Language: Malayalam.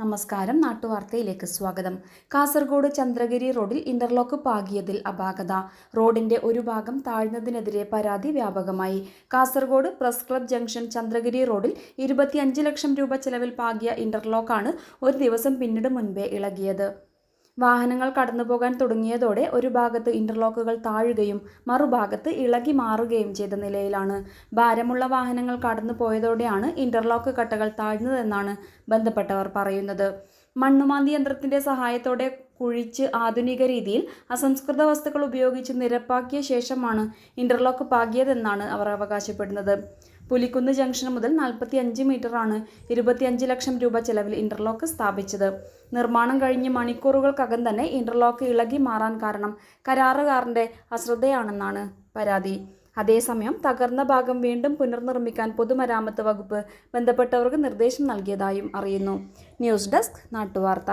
നമസ്കാരം നാട്ടുവാർത്തയിലേക്ക് സ്വാഗതം. കാസർഗോഡ് ചന്ദ്രഗിരി റോഡിൽ ഇന്റർലോക്ക് പാകിയതിൽ അപാകത. റോഡിന്റെ ഒരു ഭാഗം താഴ്ന്നതിനെതിരെ പരാതി വ്യാപകമായി. Kasaragod press club junction Chandragiri റോഡിൽ ഇരുപത്തിയഞ്ച് ലക്ഷം രൂപ ചെലവിൽ പാകിയ ഇന്റർലോക്കാണ് ഒരു ദിവസം പിന്നീട് മുൻപേ ഇളകിയത്. വാഹനങ്ങൾ കടന്നുപോകാൻ തുടങ്ങിയതോടെ ഒരു ഭാഗത്ത് ഇന്റർലോക്കുകൾ താഴുകയും മറുഭാഗത്ത് ഇളകി മാറുകയും ചെയ്ത നിലയിലാണ്. ഭാരമുള്ള വാഹനങ്ങൾ കടന്നു പോയതോടെയാണ് ഇന്റർലോക്ക് കട്ടകൾ താഴ്ന്നതെന്നാണ് ബന്ധപ്പെട്ടവർ പറയുന്നത്. മണ്ണുമാന്തി യന്ത്രത്തിന്റെ സഹായത്തോടെ കുഴിച്ച് ആധുനിക രീതിയിൽ അസംസ്കൃത വസ്തുക്കൾ ഉപയോഗിച്ച് നിരപ്പാക്കിയ ശേഷമാണ് ഇന്റർലോക്ക് പാകിയതെന്നാണ് അവർ അവകാശപ്പെടുന്നത്. പുലിക്കുന്ന് ജംഗ്ഷൻ മുതൽ നാൽപ്പത്തി അഞ്ച് മീറ്ററാണ് ഇരുപത്തിയഞ്ച് ലക്ഷം രൂപ ചെലവിൽ ഇന്റർലോക്ക് സ്ഥാപിച്ചത്. നിർമ്മാണം കഴിഞ്ഞ് മണിക്കൂറുകൾക്കകം തന്നെ ഇന്റർലോക്ക് ഇളകി മാറാൻ കാരണം കരാറുകാരന്റെ അശ്രദ്ധയാണെന്നാണ് പരാതി. അതേസമയം തകർന്ന ഭാഗം വീണ്ടും പുനർനിർമ്മിക്കാൻ പൊതുമരാമത്ത് വകുപ്പ് ബന്ധപ്പെട്ടവർക്ക് നിർദ്ദേശം നൽകിയതായും അറിയുന്നു. News desk നാട്ടുവാർത്ത.